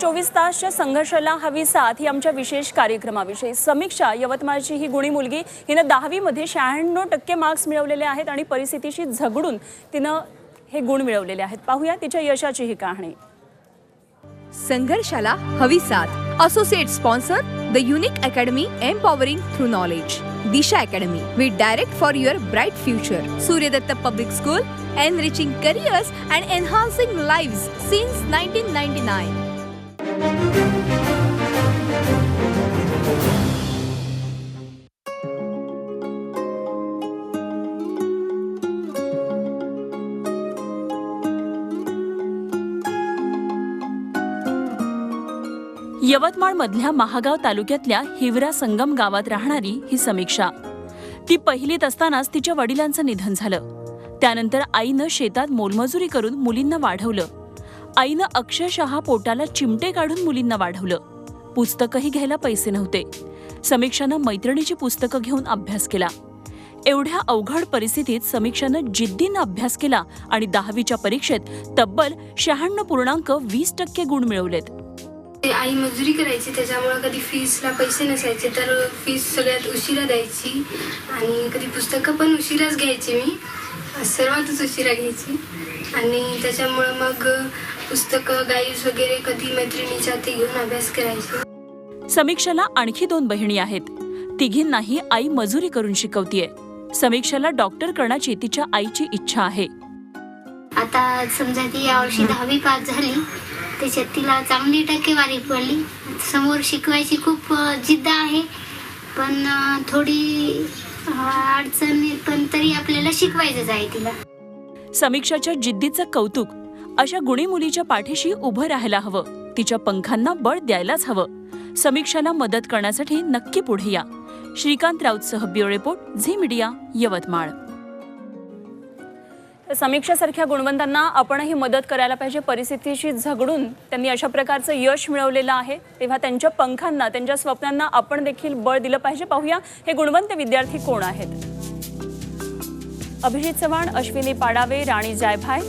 चोवीस तासच्या संघर्षाला हवी साथ ही आमच्या विशेष कार्यक्रमाविषयी. समीक्षा यवतमाळची ही गुणी मुलगी हिनं दहावीमध्ये शहाण्णव टक्के मार्क्स मिळवलेले आहेत आणि परिस्थितीशी झगडून तिनं हे गुण मिळवलेले आहेत. पाहूया तिच्या यशाची ही कहाणी. संघर्षाला हवी साथ. Associate sponsor the unique academy empowering through knowledge Disha academy with direct for your bright future Suryadatta public school enriching careers and enhancing live since nineteen ninety nine Yavatmal मधल्या महागाव तालुक्यातल्या हिवरा संगम गावात राहणारी ही समीक्षा. ती पहिलीत असतानाच तिच्या वडिलांचं निधन झालं. त्यानंतर आईनं शेतात मोलमजुरी करून मुलींना वाढवलं. आईनं अक्षरशः पोटाला चिमटे काढून मुलींना वाढवलं. पुस्तकही घ्यायला पैसे नव्हते. समीक्षानं मैत्रिणीची पुस्तकं घेऊन अभ्यास केला. एवढ्या अवघड परिस्थितीत समीक्षानं जिद्दीनं अभ्यास केला आणि दहावीच्या परीक्षेत तब्बल शहाण्णव पूर्णांक वीस टक्के गुण मिळवलेत. ते आई मजुरी करायची त्याच्यामुळं कधी फीसला पैसे नसायचे तर फीस सगळ्यात उशिरा द्यायची आणि कधी पुस्तकं पण उशिराच घ्यायची मी. सर्वातच उशिरा घ्यायची. आणि त्याच्यामुळं मग पुस्तकं गाईड्स वगैरे कधी मैत्रिणीच्या ते घेऊन अभ्यास करायची? समीक्षाला आणखी दोन बहिणी आहेत. तिघींनाही आई मजुरी करून शिकवतीये. समीक्षाला डॉक्टर करण्याची तिच्या आईची इच्छा आहे. आता समजा ती यावर्षी दहावी पास झाली त्याच्यात तिला चांगली टक्केवारी पडली. समोर शिकवायची खूप जिद्द आहे पण थोडी अडचण पण तरी आपल्याला शिकवायचंच आहे तिला. समीक्षाच्या जिद्दीचं कौतुक अशा गुणी मुलीच्या पाठीशी उभं राहायला हवं. तिच्या पंखांना बळ द्यायलाच हवं. समीक्षाला मदत करण्यासाठी नक्की पुढे या. Shrikant राऊतसह bureau report Zee media Yavatmal. समीक्षासारख्या गुणवंतांना आपणही मदत करायला पाहिजे. परिस्थितीशी झगडून त्यांनी अशा प्रकारचं यश मिळवलेलं आहे. तेव्हा त्यांच्या पंखांना त्यांच्या स्वप्नांना आपण देखील बळ दिलं पाहिजे. पाहूया हे गुणवंत विद्यार्थी कोण आहेत? अभिजित चव्हाण अश्विनी पाडावे राणी जायभाय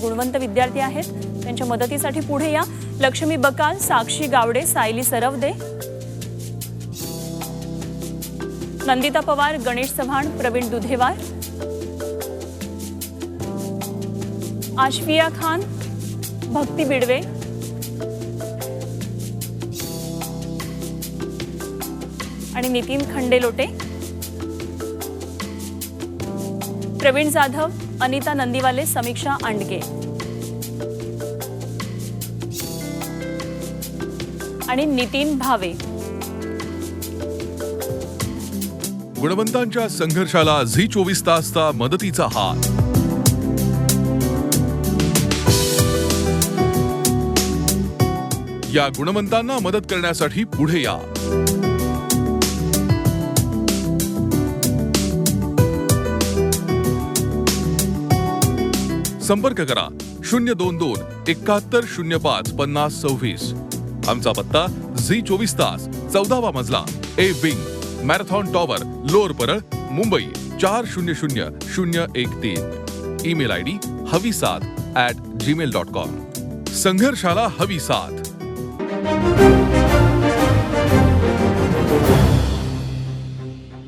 गुणवंत विद्यार्थी आहेत. त्यांच्या मदतीसाठी पुढे या. लक्ष्मी बकाल साक्षी गावडे सायली सरवदे. नंदिता पवार गणेश चव्हाण प्रवीण दुधेवार. आशफिया खान भक्ती बिडवे. आणि नितीन खंडेलोटे. प्रवीण जाधव अनिता नंदीवाले समीक्षा आंडगे आणि नितीन भावे. गुणवंतांच्या संघर्षाला झी चोवीस तासचा मदतीचा हात. या गुणवंतांना मदत करण्यासाठी पुढे या. संपर्क करा शून्य दोन दोन एकाहत्तर शून्य पाच पन्नास सव्वीस. आमचा पत्ता झी चोवीस तास चौदावा मजला A wing marathon tower lower Parel Mumbai चार शून्य शून्य शून्य एक तीन. ईमेल आय डी हवी सात ॲट जीमेल डॉट कॉम संघर्षाला हवी साथ